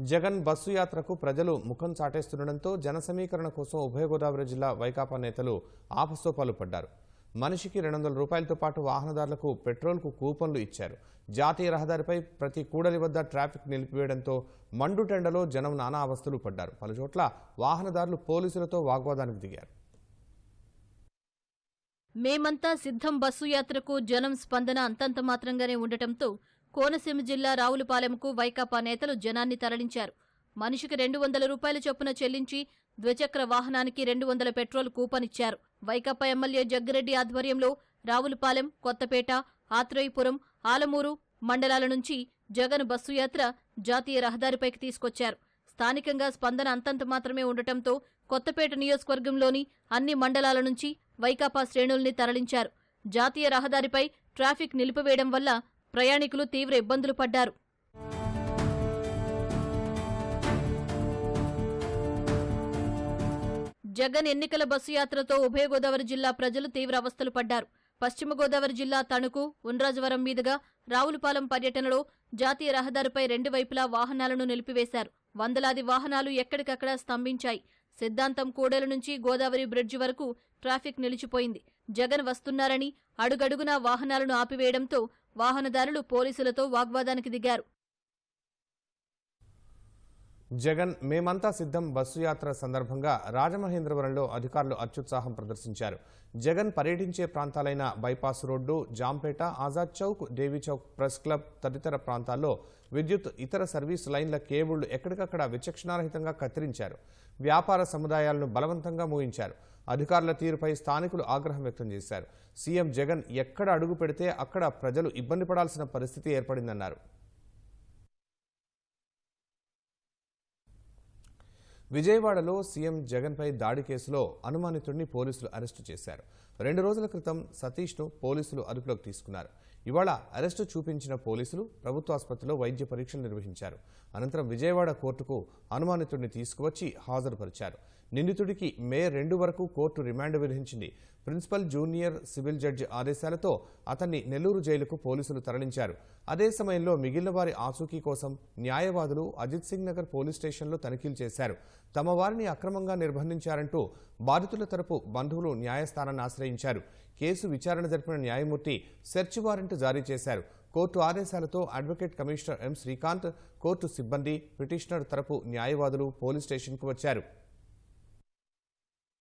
Jagan bus యాత్రకు ప్రజలు ముఖం చాటేస్తుండటంతో జన సమీకరణ కోసం ఉభయ గోదావరి జిల్లా వైకాపా నేతలు ఆపసోపాలు పడ్డారు. మనిషికి రెండు వందల రూపాయలతో పాటు వాహనదారులకు పెట్రోల్కు కూపన్లు ఇచ్చారు. జాతీయ రహదారిపై ప్రతి కూడలి వద్ద ట్రాఫిక్ నిలిపివేయడంతో మండుటెండలో జనం నానా అవస్థలు పడ్డారు. పలుచోట్ల వాహనదారులు పోలీసులతో వాగ్వాదానికి దిగారు. మేమంతా సిద్ధం బస్సు యాత్రకు జనం స్పందన అంతంత మాత్రంగానే ఉండటంతో కోనసీమ జిల్లా రావులపాలెంకు వైకాపా నేతలు జనాన్ని తరలించారు. మనిషికి రెండు వందల రూపాయల చొప్పున చెల్లించి ద్విచక్ర వాహనానికి రెండు వందల పెట్రోల్ కూపన్ ఇచ్చారు వైకాపా ఎమ్మెల్యే జగ్గిరెడ్డి ఆధ్వర్యంలో రావులపాలెం కొత్తపేట ఆత్రేయపురం ఆలమూరు మండలాల నుంచి జగన్ బస్సు యాత్ర జాతీయ రహదారిపైకి తీసుకొచ్చారు. స్థానికంగా స్పందన అంతంత మాత్రమే ఉండటంతో కొత్తపేట నియోజకవర్గంలోని అన్ని మండలాల నుంచి వైకాపా శ్రేణుల్ని తరలించారు. జాతీయ రహదారిపై ట్రాఫిక్ నిలిపివేయడం వల్ల ప్రయాణికులు తీవ్ర ఇబ్బందులు పడ్డారు. జగన్ ఎన్నికల బస్సు యాత్రతో ఉభయ గోదావరి జిల్లా ప్రజలు తీవ్ర అవస్థలు పడ్డారు. పశ్చిమ గోదావరి జిల్లా తణుకు ఉండ్రాజవరం మీదుగా రావులపాలెం పర్యటనలో జాతీయ రహదారిపై రెండు వైపులా వాహనాలను నిలిపివేశారు. వందలాది వాహనాలు ఎక్కడికక్కడ స్తంభించాయి. సిద్ధాంతం కోడెల నుంచి గోదావరి బ్రిడ్జి వరకు ట్రాఫిక్ నిలిచిపోయింది. జగన్ వస్తున్నారని అడుగడుగునా వాహనాలను ఆపివేయడంతో వాహనదారులు పోలీసులతో వాగ్వాదానికి దిగారు. జగన్ మేమంతా సిద్ధం బస్సు యాత్ర సందర్భంగా రాజమహేంద్రవరంలో అధికారులు అత్యుత్సాహం ప్రదర్శించారు. జగన్ పర్యటించే ప్రాంతాలైన bypass road Jampeta Azad Chowk Devi Chowk press club తదితర ప్రాంతాల్లో విద్యుత్ ఇతర సర్వీస్ లైన్ల కేబుళ్ళు ఎక్కడికక్కడ విచక్షణారహితంగా కత్తిరించారు. వ్యాపార సముదాయాలను బలవంతంగా మూయించారు. అధికారుల తీరుపై స్థానికులు ఆగ్రహం వ్యక్తం చేశారు. సీఎం జగన్ ఎక్కడ అడుగు పెడితే అక్కడ ప్రజలు ఇబ్బంది పడాల్సిన పరిస్థితి ఏర్పడిందన్నారు. విజయవాడలో సీఎం జగన్పై దాడి కేసులో అనుమానితుడిని పోలీసులు అరెస్టు చేశారు. రెండు రోజుల క్రితం సతీష్ను పోలీసులు అదుపులోకి తీసుకున్నారు. ఇవాళ అరెస్టు చూపించిన పోలీసులు ప్రభుత్వ ఆసుపత్రిలో వైద్య పరీక్షలు నిర్వహించారు. అనంతరం విజయవాడ కోర్టుకు అనుమానితుడిని తీసుకువచ్చి హాజరుపరిచారు. నిందితుడికి మే రెండు వరకు కోర్టు రిమాండ్ విధించింది. ప్రిన్సిపల్ జూనియర్ సివిల్ జడ్జి ఆదేశాలతో అతన్ని నెల్లూరు జైలుకు పోలీసులు తరలించారు. అదే సమయంలో మిగిలిన వారి ఆచూకీ కోసం న్యాయవాదులు అజిత్ సింగ్ నగర్ పోలీస్ స్టేషన్లో తనిఖీలు చేశారు. తమ వారిని అక్రమంగా నిర్బంధించారంటూ బాధితుల తరపు బంధువులు న్యాయస్థానాన్ని ఆశ్రయించారు. కేసు విచారణ జరిపిన న్యాయమూర్తి సెర్చ్ వారెంట్ జారీ చేశారు. కోర్టు ఆదేశాలతో advocate commissioner M Srikanth court సిబ్బంది పిటిషనర్ తరపు న్యాయవాదులు పోలీస్ స్టేషన్కు వచ్చారు.